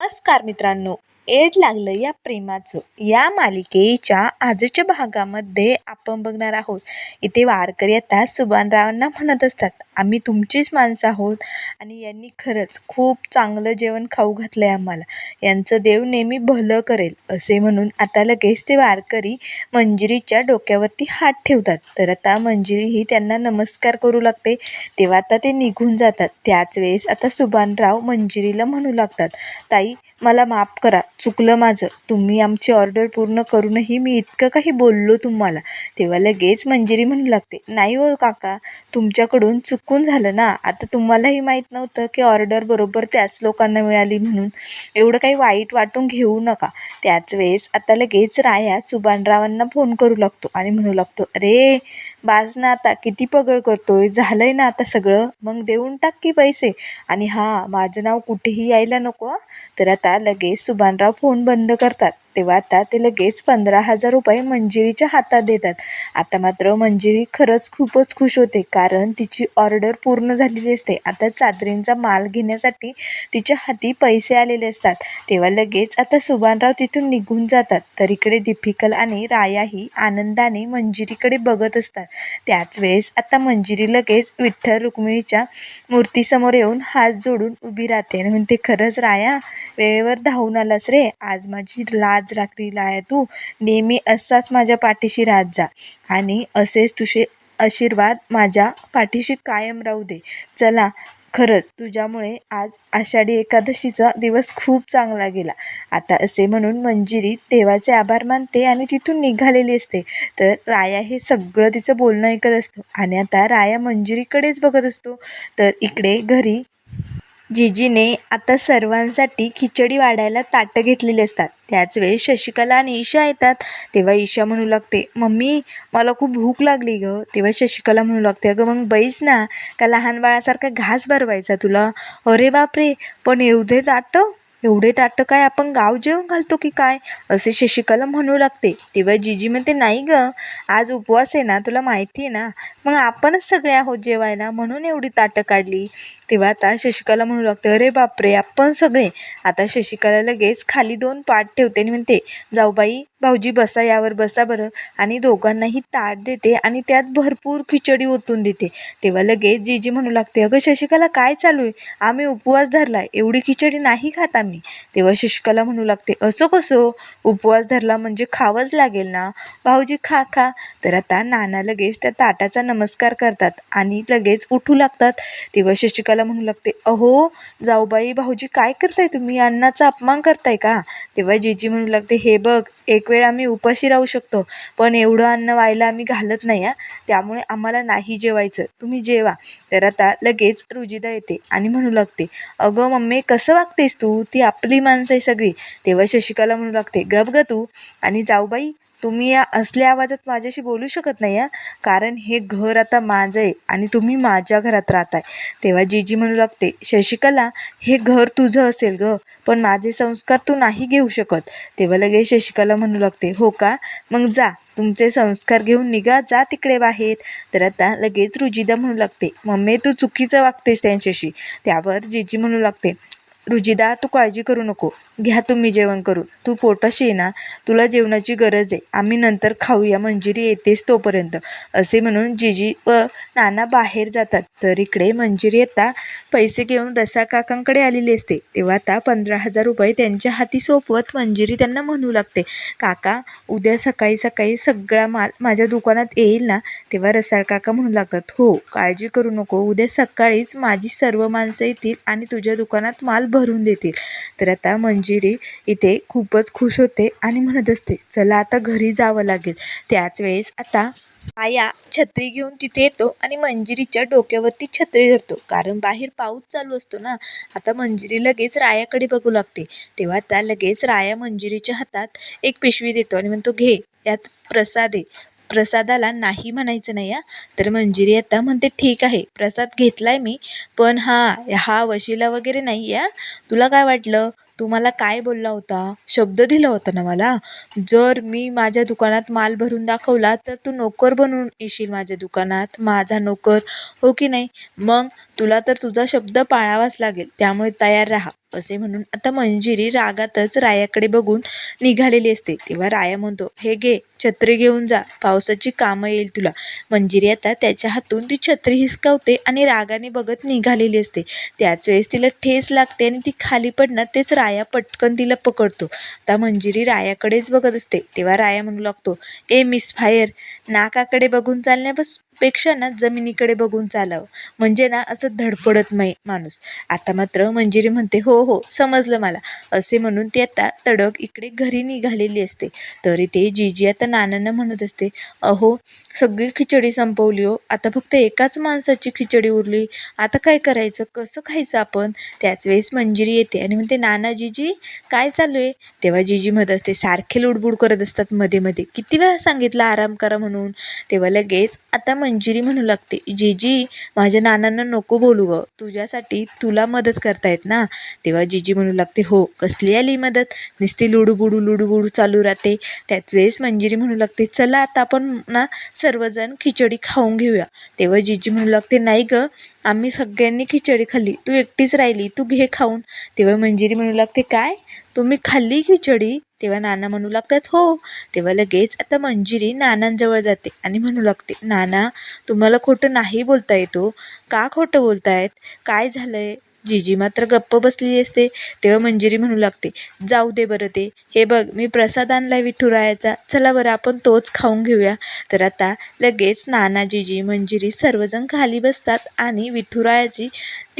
नमस्कार मित्रांनो. एड लागलं या प्रेमाचं. या मालिकेच्या आजच्या भागामध्ये आपण बघणार आहोत इथे वारकरी आता सुभानरावांना म्हणत असतात आम्ही तुमचीच माणसं आहोत आणि यांनी खरंच खूप चांगलं जेवण खाऊ घातलं आहे आम्हाला. यांचं देव नेहमी भलं करेल असे म्हणून आता लगेच ते वारकरी मंजिरीच्या डोक्यावरती हात ठेवतात. तर आता मंजिरी ही त्यांना नमस्कार करू लागते. तेव्हा आता ते निघून जातात. त्याच वेळेस आता सुभानराव मंजिरीला म्हणू लागतात ताई मला माफ करा. चुकलं माझं. तुम्ही आमची ऑर्डर पूर्ण करूनही मी इतकं काही बोललो तुम्हाला. तेव्हा लगेच मंजिरी म्हणू लागते नाही हो काका तुमच्याकडून चुकून झालं ना. आता तुम्हालाही माहीत नव्हतं की ऑर्डर बरोबर त्याच लोकांना मिळाली म्हणून. एवढं काही वाईट वाटून घेऊ नका. त्याच वेळेस आता लगेच राया सुभानरावांना फोन करू लागतो आणि म्हणू लागतो अरे बाज ना आता किती पगड करतोय झालंय ना आता सगळं. मग देऊन टाक की पैसे. आणि हां माझं नाव कुठेही यायला नको हं. तर आता लगेच सुभानराव फोन बंद करतात. तेव्हा आता ते लगेच पंधरा हजार रुपये मंजिरीच्या हातात देतात. आता मात्र मंजिरी खरंच खूपच खुश होते कारण तिची ऑर्डर पूर्ण झालेली असते. आता चादरींचा माल घेण्यासाठी तिच्या हाती पैसे आलेले असतात. तेव्हा लगेच आता सुभानराव तिथून निघून जातात. तर इकडे दीपिकल आणि रायाही आनंदाने मंजिरीकडे बघत असतात. त्याच वेळेस आता मंजिरी लगेच विठ्ठल रुक्मिणीच्या मूर्तीसमोर येऊन हात जोडून उभी राहते. आणि म्हणते खरंच राया वेळेवर धावून आलास रे. आज माझी आज रात्रीला आहे तू. नेहमी असाच माझ्या पाठीशी राहत जा. आणि असेच तुझे आशीर्वाद माझ्या पाठीशी कायम राहू दे. चला खरंच तुझ्यामुळे आज आषाढी एकादशीचा दिवस खूप चांगला गेला. आता असे म्हणून मंजिरी देवाचे आभार मानते आणि तिथून निघालेली असते. तर राया हे सगळं तिचं बोलणं ऐकत असतो. आणि आता राया मंजिरीकडेच बघत असतो. तर इकडे घरी जिजीने आता सर्वांसाठी खिचडी वाढायला ताटं घेतलेली असतात. त्याच वेळेस शशिकला आणि ईशा येतात. तेव्हा ईशा म्हणू लागते मम्मी मला खूप भूक लागली गं. तेव्हा शशिकला म्हणू लागते अगं मग बैस ना का लहान बाळासारखा घास भरवायचा तुला? अरे बापरे पण एवढे ताटं? एवढे ताटं काय आपण गाव जेवण घालतो की काय? असे शशिकला म्हणू लागते. तेव्हा जिजी म्हणते नाही गं आज उपवास आहे ना तुला माहिती आहे ना मग आपणच सगळे आहोत जेवायला म्हणून एवढी ताटं काढली. तेव्हा आता शशिकला म्हणू लागते अरे बापरे आपण सगळे. आता शशिकला लगेच खाली दोन पाट ठेवते आणि म्हणते जाऊ बाई भाऊजी बसा यावर बसा बरं. आणि दोघांनाही ताट देते आणि त्यात भरपूर खिचडी ओतून देते. तेव्हा लगेच जीजी म्हणू लागते अगं शशिकला काय चालू आहे? आम्ही उपवास धरला एवढी खिचडी नाही खात आम्ही. तेव्हा शशिकला म्हणू लागते असं कसं उपवास धरला म्हणजे खावंच लागेल ना? भाऊजी खा खा. तर आता नाना लगेच त्या ताटाचा नमस्कार करतात आणि लगेच उठू लागतात. तेव्हा शशिकला म्हणू लागते अहो जाऊबाई भाऊजी काय करताय तुम्ही? अन्नाचा अपमान करताय का? तेव्हा जीजी म्हणू लागते हे बघ एक वेळ आम्ही उपाशी राहू शकतो. पण एवढं अन्न व्हायला आम्ही घालत नाही आ त्यामुळे आम्हाला नाही जेवायचं. तुम्ही जेवा. तर आता लगेच रुजिदा येते आणि म्हणू लागते अगं मम्मी कसं वागतेस तू? ती आपली माणसं आहे सगळी. तेव्हा शशिकला म्हणू लागते गप ग तू. आणि जाऊबाई तुम्ही या असल्या आवाजात माझ्याशी बोलू शकत नाही हा? कारण हे घर आता माझं आहे आणि तुम्ही माझ्या घरात राहताय. तेव्हा जीजी म्हणू लागते शशिकला हे घर तुझं असेल ग पण माझे संस्कार तू नाही घेऊ शकत. तेव्हा लगेच शशिकला म्हणू लागते हो का? मग जा तुमचे संस्कार घेऊन निघा जा तिकडे बाहेर. तर आता लगेच रुजिदा म्हणू लागते मम्मी तू चुकीचं वागतेस त्यांच्याशी. त्यावर जीजी म्हणू लागते रुजिदा तू काळजी करू नको. घ्या तुम्ही जेवण करून. तू पोटाशी ये ना तुला जेवणाची गरज आहे. आम्ही नंतर खाऊया मंजिरी येतेस तोपर्यंत. असे म्हणून जिजी व नाना बाहेर जातात. तर इकडे मंजिरी येता पैसे घेऊन रसाळ काकांकडे आलेली असते. तेव्हा आता पंधरा हजार रुपये त्यांच्या हाती सोपवत मंजिरी त्यांना म्हणू लागते. काका उद्या सकाळी सकाळी सगळा माल माझ्या दुकानात येईल ना? तेव्हा रसाळ काका म्हणू लागतात हो काळजी करू नको. उद्या सकाळीच माझी सर्व माणसं येतील आणि तुझ्या दुकानात माल भरून देतील. तर आता मंजिरी इथे खूपच खुश होते आणि म्हणत असते चला आता घरी जावं लागेल. त्याच वेळेस आता आया छत्री घेऊन तिथे येतो आणि मंजिरीच्या डोक्यावरती छत्री धरतो. कारण बाहेर पाऊस चालू असतो ना आता मंजिरी लगेच रायाकडे बघू लागते. तेव्हा त्या लगेच राया मंजिरीच्या हातात एक पिशवी देतो आणि म्हणतो घे यात प्रसाद आहे. प्रसादाला नाही म्हणायचं नाही हा. तर मंजिरी आता म्हणते ठीक आहे प्रसाद घेतला आहे मी पण हा हा वशिला वगैरे नाही आहे तुला काय वाटलं? तू मला काय बोलला होता? शब्द दिला होता ना मला? जर मी माझ्या दुकानात माल भरून दाखवला तर तू नोकर बनून येशील माझ्या दुकानात. माझा नोकर हो की नाही? मग तुला तर तुझा शब्द पाळावाच लागेल. त्यामुळे तयार राहा. असे म्हणून आता मंजिरी रागातच रायाकडे बघून निघालेली असते. तेव्हा राया म्हणतो हे घे छत्री घेऊन जा. पावसाची कामं येईल तुला. मंजिरी आता त्याच्या हातून ती छत्री हिसकावते आणि रागाने बघत निघालेली असते. त्याच वेळेस तिला ठेस लागते आणि ती खाली पडणार तेच राया पटकन तिला पकडतो. आता मंजिरी रायाकडेच बघत असते. तेव्हा राया म्हणू लागतो ए मिस फायर नाकाकडे बघून चालण्यापास पेक्षा ना जमिनीकडे बघून चालावं. म्हणजे ना असं धडपडत नाही माणूस. आता मात्र मंजिरी म्हणते हो हो समजलं मला. असे म्हणून ती आता तडक इकडे घरी निघालेली असते. तरी ते जीजी आता नानांना म्हणत असते अहो सगळी खिचडी संपवली हो. आता फक्त एकाच माणसाची खिचडी उरली. आता काय करायचं? कसं खायचं आपण? त्याच वेळेस मंजिरी येते आणि म्हणते नाना जीजी काय चालू आहे? तेव्हा जीजी म्हणत असते सारखे लुडबुड करत असतात मध्ये मध्ये. किती वेळा सांगितलं आराम करा म्हणून? तेव्हा लगेच आता मंजिरी म्हणू लागते. जीजी माझ्या नानांना नको बोलू ग. तुझ्यासाठी तुला मदत करतायत ना? तेव्हा जीजी म्हणू लागते हो कसली आली मदत? नुसती लुडूबुडू लुडूबुडू चालू राहते. त्याच वेळेस मंजिरी म्हणू लागते चला आता आपण ना सर्वजण खिचडी खाऊन घेऊया. तेव्हा जीजी म्हणू लागते नाही ग आम्ही सगळ्यांनी खिचडी खाल्ली. तू एकटीच राहिली तू घे खाऊन. तेव्हा मंजिरी म्हणू लागते काय? तुम्ही खाल्ली खिचडी? तेव्हा नाना म्हणू लागतात हो. तेव्हा लगेच आता मंजिरी नानांजवळ जाते आणि म्हणू लागते नाना तुम्हाला खोटं नाही बोलता येतो. का खोटं बोलतायत? काय झालंय? जीजी मात्र गप्प बसलेली असते. तेव्हा मंजिरी म्हणू लागते जाऊ दे बरं ते. हे बघ मी प्रसाद आणलाय विठुरायाचा. चला बरं आपण तोच खाऊन घेऊया. तर आता लगेच नाना जीजी मंजिरी सर्वजण खाली बसतात आणि विठुरायाची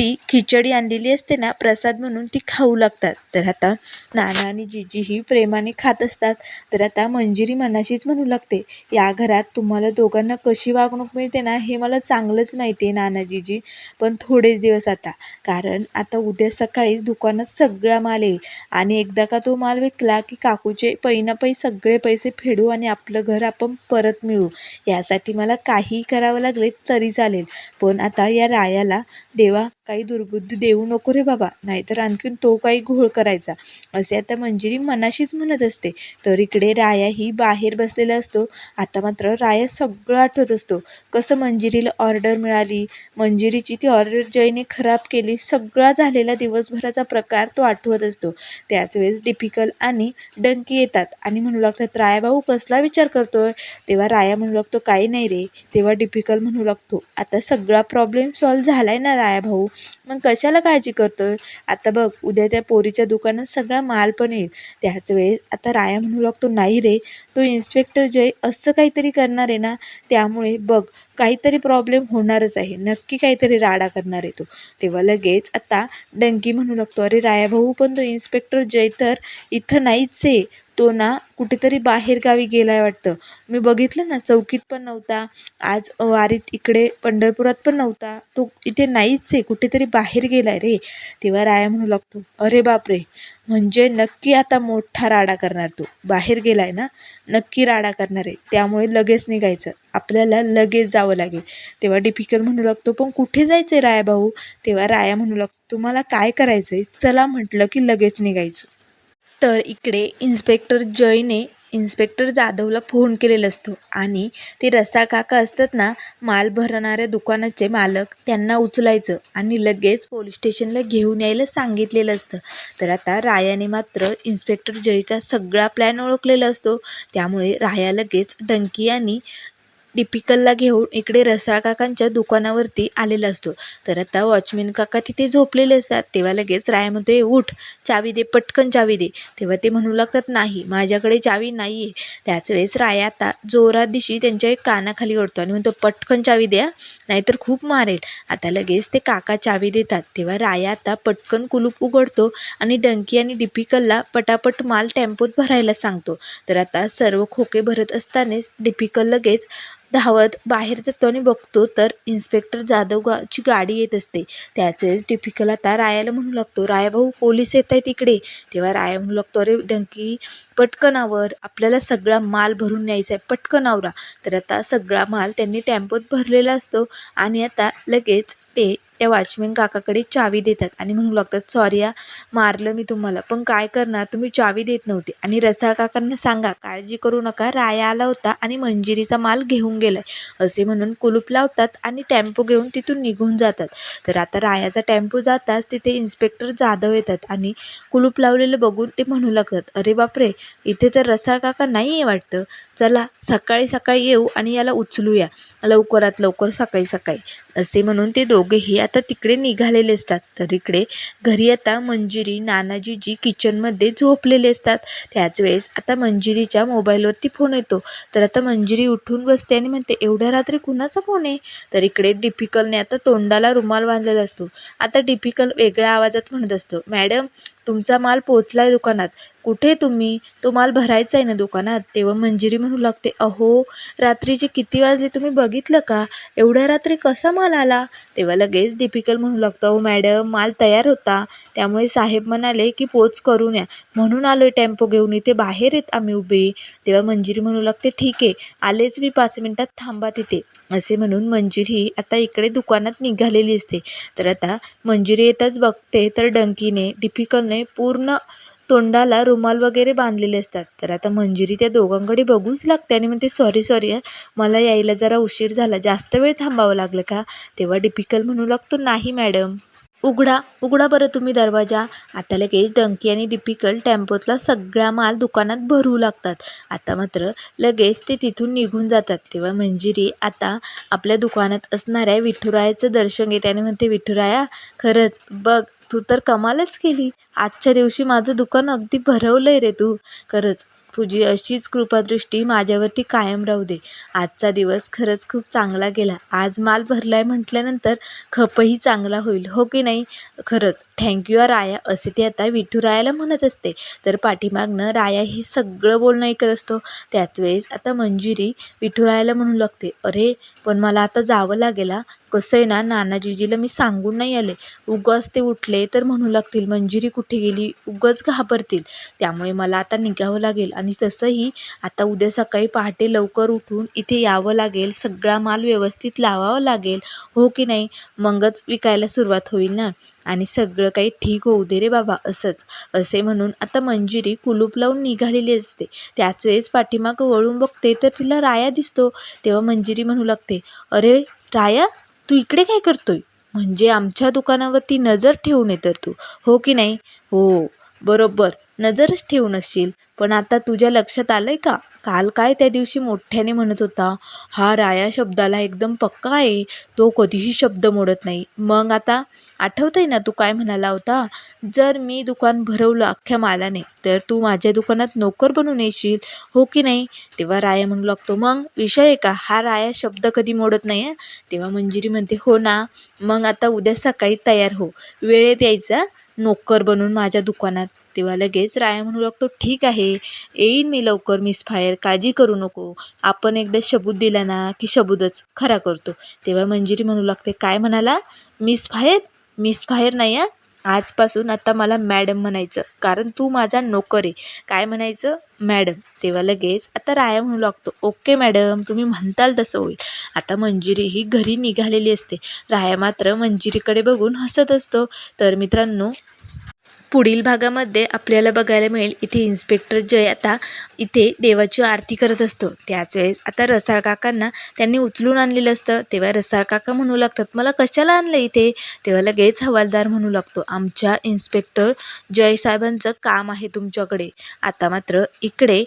ती खिचडी आणलेली असते ना प्रसाद म्हणून ती खाऊ लागतात. तर आता नाना आणि जिजी ही प्रेमाने खात असतात. तर आता मंजिरी मनाशीच म्हणू लागते या घरात तुम्हाला दोघांना कशी वागणूक मिळते ना हे मला चांगलंच माहिती आहे नाना जीजी. पण थोडेच दिवस आता कारण आता उद्या सकाळीच दुकानात सगळा माल येईल. आणि एकदा का तो माल विकला की काकूचे पै ना पै सगळे पैसे फेडू आणि आपलं घर आपण परत मिळू. यासाठी मला काही करावं लागले तरी चालेल. पण आता या रायाला देवा काही दुर्बुद्धी देऊ नको रे बाबा. नाहीतर आणखीन तो काही घोळ करायचा. असे आता मंजिरी मनाशीच म्हणत असते. तर इकडे राया ही बाहेर बसलेला असतो. आता मात्र राया सगळं आठवत असतो. कसं मंजिरीला ऑर्डर मिळाली? मंजिरीची ती ऑर्डर जयने खराब केली. सगळा झालेला दिवसभराचा प्रकार तो आठवत असतो. त्याच वेळेस डिफिकल आणि डंकी येतात. आणि म्हणू लागतात राया भाऊ कसला विचार करतोय? तेव्हा राया म्हणू लागतो काही नाही रे. तेव्हा डिफिकल म्हणू लागतो आता सगळा प्रॉब्लेम सॉल्व झालाय ना राया भाऊ मग कशाला काळजी करतोय? आता बघ उद्या त्या पोरीच्या दुकानात सगळा माल पण येईल. त्याच वेळेस आता राया म्हणू लागतो नाही रे तो इन्स्पेक्टर जय असं काहीतरी करणार आहे ना? त्यामुळे बघ काहीतरी प्रॉब्लेम होणारच आहे. नक्की काहीतरी राडा करणार आहे तो. तेव्हा लगेच आता डंकी म्हणू लागतो अरे राया भाऊ पण तो इन्स्पेक्टर जय तर इथं नाहीच आहे. तो ना कुठेतरी बाहेरगावी गेला आहे वाटतं. मी बघितलं ना चौकीत पण नव्हता. आज वारीत इकडे पंढरपुरात पण नव्हता. तो इथे नाहीच आहे कुठेतरी बाहेर गेला आहे रे. तेव्हा राया म्हणू लागतो अरे बापरे म्हणजे नक्की आता मोठा राडा करणार तो. बाहेर गेला आहे ना नक्की राडा करणार आहे. त्यामुळे लगेच निघायचं. आपल्याला लगेच जावं लागेल. तेव्हा डिफिकल म्हणू लागतो पण कुठे जायचं आहे राया भाऊ? तेव्हा राया म्हणू लागतो तुम्हाला काय करायचं आहे चला म्हटलं की लगेच निघायचं. तर इकडे इन्स्पेक्टर जयने इन्स्पेक्टर जाधवला फोन केलेला असतो. आणि ते रसाळ काका असतात ना माल भरणाऱ्या दुकानाचे मालक त्यांना उचलायचं आणि लगेच पोलीस स्टेशनला घेऊन यायला सांगितलेलं असतं. तर आता रायाने मात्र इन्स्पेक्टर जयचा सगळा प्लॅन ओळखलेला असतो. त्यामुळे राया लगेच डंकी आणि डिपिकलला घेऊन इकडे रसाळ काकांच्या दुकानावरती आलेला असतो. तर आता वॉचमॅन काका तिथे झोपलेले असतात. तेव्हा लगेच राय म्हणतो उठ चावी दे पटकन चावी दे. तेव्हा ते म्हणू लागतात नाही माझ्याकडे चावी नाही आहे त्याच वेळेस राय आता जोरात दिशी त्यांच्या एक कानाखाली ओढतो आणि म्हणतो पटकन चावी द्या नाहीतर खूप मारेल. आता लगेच ते काका चावी देतात. तेव्हा राया आता पटकन कुलूप उघडतो आणि डंकी आणि डिपिकलला पटापट माल टेम्पोत भरायला सांगतो. तर आता सर्व खोके भरत असतानाच डिपिकल लगेच धावत बाहेर जातो आणि बघतो तर इन्स्पेक्टर जाधव गाची गाडी येत असते. त्याच वेळेस डिफिकल आता रायाला म्हणू लागतो राया भाऊ पोलीस येत आहेत इकडे. तेव्हा राया म्हणू लागतो अरे डंकी पटकन आवर. आपल्याला सगळा माल भरून न्यायचा आहे. पटकन आवरा. तर आता सगळा माल त्यांनी टेम्पोत भरलेला असतो आणि आता लगेच ते त्या वॉचमॅन काकाकडे चावी देतात आणि म्हणू लागतात सॉरी हा मारलं मी तुम्हाला. पण काय करणार? तुम्ही चावी देत नव्हते. आणि रसाळ काकांना सांगा काळजी करू नका राया आला होता आणि मंजिरीचा माल घेऊन गेलाय. असे म्हणून कुलूप लावतात आणि टेम्पो घेऊन तिथून निघून जातात. तर आता रायाचा टेम्पो जाताच तिथे इन्स्पेक्टर जाधव येतात आणि कुलूप लावलेलं बघून ते म्हणू लागतात अरे बापरे इथे तर रसाळ काका नाही आहे वाटतं. चला सकाळी सकाळी येऊ आणि याला उचलूया. लवकरात लवकर सकाळी सकाळी. असे म्हणून ते दोघेही आता तिकडे निघालेले असतात. तर इकडे घरी आता मंजिरी नानाजीजी किचनमध्ये झोपलेले असतात. त्याच वेळेस आता मंजिरीच्या मोबाईलवरती फोन येतो. तर आता मंजिरी उठून बसते आणि म्हणते एवढ्या रात्री कुणाचा फोन आहे? तर इकडे डिफिकलने आता तोंडाला रुमाल बांधलेला असतो. आता डिफिकल वेगळ्या आवाजात म्हणत असतो मॅडम तुमचा माल पोचला आहे दुकानात. कुठे तुम्ही? तो माल भरायचा आहे ना दुकानात. तेव्हा मंजिरी म्हणू लागते अहो रात्रीचे किती वाजले? तुम्ही बघितलं का? एवढ्या रात्री कसा माल आला? तेव्हा लगेच डिफिकल म्हणू लागतो अहो मॅडम माल तयार होता. त्यामुळे साहेब म्हणाले की पोच करून या. म्हणून आलो आहे टेम्पो घेऊन. इथे बाहेर येत आम्ही उभे. तेव्हा मंजिरी म्हणू लागते ठीक आहे. आलेच मी पाच मिनटात. थांबा तिथे. असे म्हणून मंजिरी आता इकडे दुकानात निघालेली असते. तर आता मंजिरी येताच बघते तर डंकीने डिफिकलने पूर्ण तोंडाला रुमाल वगैरे बांधलेले असतात. तर आता मंजिरी त्या दोघांकडे बघूच लागते आणि म्हणते सॉरी सॉरी मला यायला जरा उशीर झाला. जास्त वेळ थांबावं लागलं का? तेव्हा डिफिकल म्हणू लागतो नाही मॅडम. उघडा उघडा बरं तुम्ही दरवाजा. आता लगेच डंकी आणि डिपिकल टेम्पोतला सगळा माल दुकानात भरू लागतात. आता मात्र लगेच ते तिथून निघून जातात. तेव्हा मंजिरी आता आपल्या दुकानात असणाऱ्या विठुरायाचं दर्शन घेते आणि म्हणते विठुराया खरंच बघ तू तर कमालच केली. आजच्या दिवशी माझं दुकान अगदी भरवलं आहे रे तू. खरंच तुझी अशीच कृपादृष्टी माझ्यावरती कायम राहू दे. आजचा दिवस खरंच खूप चांगला गेला. आज माल भरला आहे म्हटल्यानंतर खपही चांगला होईल हो की नाही? खरंच थँक्यू आ राया असे ते आता विठुरायाला म्हणत असते. तर पाठीमागनं राया हे सगळं बोलणं ऐकत असतो. त्याच वेळेस आता मंजिरी विठुरायाला म्हणू लागते अरे पण मला आता जावं लागेल हा. कसं आहे ना नानाजीजीला मी सांगून नाही आले. उगाच ते उठले तर म्हणू लागतील मंजिरी कुठे गेली? उगाच घाबरतील. त्यामुळे मला आता निघावं लागेल. आणि तसंही आता उद्या सकाळी पहाटे लवकर उठून इथे यावं लागेल. सगळा माल व्यवस्थित लावावा लागेल. हो की नाही? मगच विकायला सुरुवात होईल ना? आणि सगळं काही ठीक होऊ दे रे बाबा असंच. असे म्हणून आता मंजिरी कुलूप लावून निघालेली असते. त्याच वेळेस पाठीमागं वळून बघते तर तिला राया दिसतो. तेव्हा मंजिरी म्हणू लागते अरे राया? तू इकडे काय करतोय? म्हणजे आमच्या दुकानावरती नजर ठेवून तर तू. हो की नाही? हो. बरोबर नजरच ठेवून असशील पण आता तुझ्या लक्षात आलंय का? काल काय त्या दिवशी मोठ्याने म्हणत होता? हा राया शब्दाला एकदम पक्का आहे. तो कधीही शब्द मोडत नाही. मग आता आठवतंय ना तू काय म्हणाला होता? जर मी दुकान भरवलं अख्ख्या मालाने तर तू माझ्या दुकानात नोकर बनून येशील हो की नाही? तेव्हा राया म्हणू लागतो मग विषय आहे का? हा राया शब्द कधी मोडत नाही आहे तेव्हा मंजिरी म्हणते हो ना. मग आता उद्या सकाळी तयार हो. वेळेत यायचा नोकर बनून माझ्या दुकानात. तेव्हा लगेच राया म्हणू लागतो ठीक आहे येईन मी लवकर मिस फायर काळजी करू नको. आपण एकदा शबूत दिला ना की शबूतच खरा करतो. तेव्हा मंजिरी म्हणू लागते काय म्हणाला? मिस फायर मिस फायर नाही आ आजपासून आता मला मॅडम म्हणायचं कारण तू माझा नोकर आहे. काय म्हणायचं? मॅडम. तेव्हा लगेच आता राया म्हणू लागतो ओके मॅडम तुम्ही म्हणताल तसं होईल. आता मंजिरी ही घरी निघालेली असते. राया मात्र मंजिरीकडे बघून हसत असतो. तर मित्रांनो पुढील भागामध्ये आपल्याला बघायला मिळेल इथे इन्स्पेक्टर जय आता इथे देवाची आरती करत असतो. त्याच वेळेस आता रसाळ काकांना त्यांनी उचलून आणलेलं असतं. तेव्हा रसाळ काका म्हणू लागतात मला कशाला आणलं इथे? तेव्हा लगेच हवालदार म्हणू लागतो आमच्या इन्स्पेक्टर जय साहेबांचं काम आहे तुमच्याकडे. आता मात्र इकडे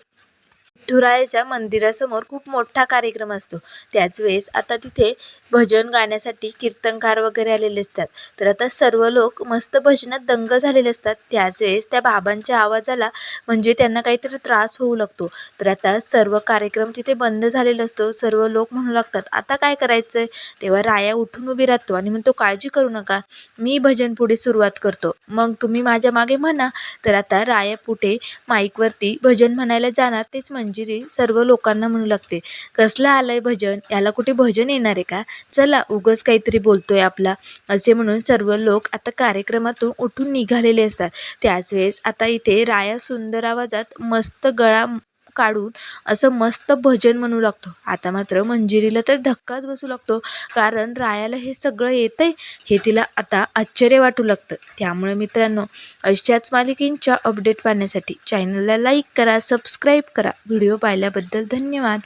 विठुरायाच्या मंदिरासमोर खूप मोठा कार्यक्रम असतो. त्याच वेळेस आता तिथे भजन गाण्यासाठी कीर्तनकार वगैरे आलेले असतात. तर आता सर्व लोक मस्त भजनात दंग झालेले असतात. त्याच वेळेस त्या बाबांच्या आवाजाला म्हणजे त्यांना काहीतरी त्रास होऊ लागतो. तर आता सर्व कार्यक्रम तिथे बंद झालेला असतो. सर्व लोक म्हणू लागतात आता काय करायचं आहे तेव्हा राया उठून उभी राहतो आणि म्हणतो काळजी करू नका. मी भजन पुढे सुरुवात करतो. मग तुम्ही माझ्या मागे म्हणा. तर आता राया पुढे माईकवरती भजन म्हणायला जाणार. तेच म्हणजे मंजिरी सर्व लोकांना म्हणू लागते. कसलं आलंय भजन? याला कुठे भजन येणार आहे का? चला उगच काहीतरी बोलतोय आपला. असे म्हणून सर्व लोक आता कार्यक्रमातून उठून निघालेले असतात. त्याच वेळेस आता इथे राया सुंदर आवाजात मस्त गळा काढून असं मस्त भजन म्हणू लागतो. आता मात्र मंजिरीला तर धक्काच बसू लागतो. कारण रायाला हे सगळं येतं आहे हे तिला आता आश्चर्य वाटू लागतं. त्यामुळे मित्रांनो अशाच मालिकेंच्या अपडेट पाहण्यासाठी चॅनलला लाईक करा सबस्क्राईब करा. व्हिडिओ पाहिल्याबद्दल धन्यवाद.